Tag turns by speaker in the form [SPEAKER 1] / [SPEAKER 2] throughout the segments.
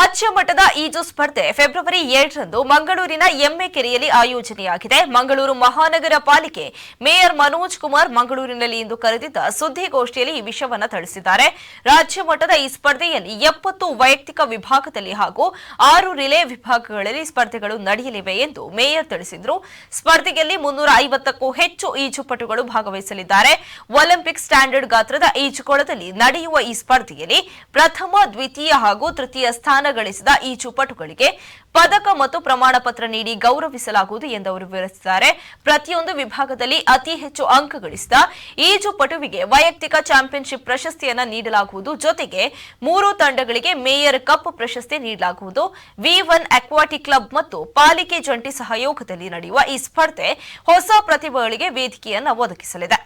[SPEAKER 1] ರಾಜ್ಯ ಮಟ್ಟದ ಈಜು ಸ್ಪರ್ಧೆ ಫೆಬ್ರವರಿ ಏಳರಂದು ಮಂಗಳೂರಿನ ಎಮ್ಮೆ ಕೆರೆಯಲ್ಲಿ ಆಯೋಜನೆಯಾಗಿದೆ. ಮಂಗಳೂರು ಮಹಾನಗರ ಪಾಲಿಕೆ ಮೇಯರ್ ಮನೋಜ್ ಕುಮಾರ್ ಮಂಗಳೂರಿನಲ್ಲಿ ಇಂದು ಕರೆದಿದ್ದ ಸುದ್ದಿಗೋಷ್ಠಿಯಲ್ಲಿ ಈ ವಿಷಯವನ್ನು ತಿಳಿಸಿದ್ದಾರೆ. ರಾಜ್ಯ ಮಟ್ಟದ ಈ ಸ್ಪರ್ಧೆಯಲ್ಲಿ ಎಪ್ಪತ್ತು ವೈಯಕ್ತಿಕ ವಿಭಾಗದಲ್ಲಿ ಹಾಗೂ ಆರು ರಿಲೇ ವಿಭಾಗಗಳಲ್ಲಿ ಸ್ಪರ್ಧೆಗಳು ನಡೆಯಲಿವೆ ಎಂದು ಮೇಯರ್ ತಿಳಿಸಿದರು. ಸ್ಪರ್ಧೆಯಲ್ಲಿ ಮುನ್ನೂರ ಐವತ್ತಕ್ಕೂ ಹೆಚ್ಚು ಈಜುಪಟುಗಳು ಭಾಗವಹಿಸಲಿದ್ದಾರೆ. ಒಲಿಂಪಿಕ್ ಸ್ಟ್ಯಾಂಡರ್ಡ್ ಗಾತ್ರದ ಈಜುಕೊಳದಲ್ಲಿ ನಡೆಯುವ ಈ ಸ್ಪರ್ಧೆಯಲ್ಲಿ ಪ್ರಥಮ, ದ್ವಿತೀಯ ಹಾಗೂ ತೃತೀಯ ಸ್ಥಾನ ಗಳಿಸಿದ ಈ ಚುಪಟುಗಳಿಗೆ ಪದಕ ಮತ್ತು ಪ್ರಮಾಣ ಪತ್ರ ನೀಡಿ ಗೌರವಿಸಲಾಗುವುದು ಎಂದು ಅವರು ವಿವರಿಸಿದ್ದಾರೆ. ಪ್ರತಿಯೊಂದು ವಿಭಾಗದಲ್ಲಿ ಅತಿ ಹೆಚ್ಚು ಅಂಕ ಗಳಿಸಿದ ಈಜುಪಟುವಿಗೆ ವೈಯಕ್ತಿಕ ಚಾಂಪಿಯನ್ಶಿಪ್ ಪ್ರಶಸ್ತಿಯನ್ನ ನೀಡಲಾಗುವುದು. ಜೊತೆಗೆ ಮೂರು ತಂಡಗಳಿಗೆ ಮೇಯರ್ ಕಪ್ ಪ್ರಶಸ್ತಿ ನೀಡಲಾಗುವುದು. ವಿ ಒನ್ ಅಕ್ವಾಟಿಕ್ ಕ್ಲಬ್ ಮತ್ತು ಪಾಲಿಕೆ ಜಂಟಿ ಸಹಯೋಗದಲ್ಲಿ ನಡೆಯುವ ಈ ಸ್ಪರ್ಧೆ ಹೊಸ ಪ್ರತಿಭೆಗಳಿಗೆ ವೇದಿಕೆಯನ್ನು ಒದಗಿಸಲಿದೆ.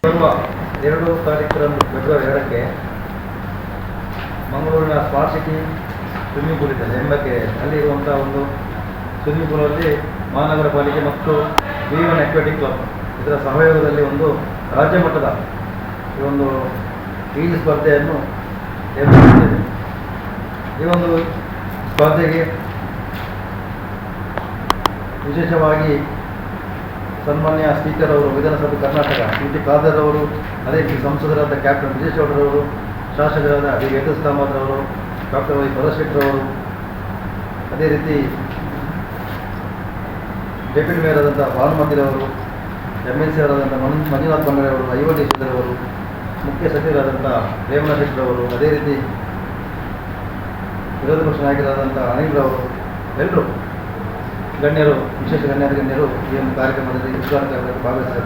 [SPEAKER 2] ಮಂಗಳೂರಿನ ಸ್ವಿಮ್ಮಿಂಗ್ ಪೂಲ್ ಇದೆ ಎಂಬಕ್ಕೆ ಅಲ್ಲಿ ಇರುವಂಥ ಒಂದು ಸ್ವಿಮ್ಮಿಂಗ್ ಪೂಲಲ್ಲಿ ಮಹಾನಗರ ಪಾಲಿಕೆ ಮತ್ತು ವಿ ಒನ್ ಅಕ್ವಾಟಿಕ್ ಕ್ಲಬ್ ಇದರ ಸಹಯೋಗದಲ್ಲಿ ಒಂದು ರಾಜ್ಯ ಮಟ್ಟದ ಈ ಒಂದು ಈಜು ಸ್ಪರ್ಧೆಯನ್ನು ಏರ್ಪಡಿಸಿದ್ದೇವೆ. ಈ ಒಂದು ಸ್ಪರ್ಧೆಗೆ ವಿಶೇಷವಾಗಿ ಸನ್ಮಾನ್ಯ ಸ್ಪೀಕರ್ ಅವರು ವಿಧಾನಸಭೆ ಕರ್ನಾಟಕ ಟಿ ಟಿ ಖಾದರ್ ಅವರು, ಅದೇ ರೀತಿ ಸಂಸದರಾದ ಕ್ಯಾಪ್ಟನ್ ವಿಜಯೇಶ್ವರರವರು ಶಾಸಕರಾದ ಡಿ ವೇದಸ್ ಕಾಮತ್ ಅವರು ಡಾಕ್ಟರ್ ವೈ ಪರಶೆಟ್ಟರವರು ಅದೇ ರೀತಿ ಡೆಪ್ಯೂಟಿ ಮೇಯರ್ ಆದಂಥ ಭಾನುಮತಿರವರು ಎಂ ಎಲ್ ಸಿ ಆದಂಥ ಮನು ಮಂಜುನಾಥ್ ಬಂಗರೆ ಅವರು ಮುಖ್ಯ ಸಚಿವರಾದಂಥ ರೇವಣ್ಣ ಶೆಟ್ಟರವರು ಅದೇ ರೀತಿ ವಿರೋಧ ಪಕ್ಷ ನಾಯಕರಾದಂಥ ಅನಿಲ್ರವರು ಎಲ್ಲರೂ ಗಣ್ಯರು, ವಿಶೇಷ ಗಣ್ಯಾಧಿಗಣ್ಯರು ಈ ಒಂದು ಕಾರ್ಯಕ್ರಮದಲ್ಲಿ ಉದ್ಘಾಟನೆ ಭಾಗವಹಿಸಿದ್ದಾರೆ.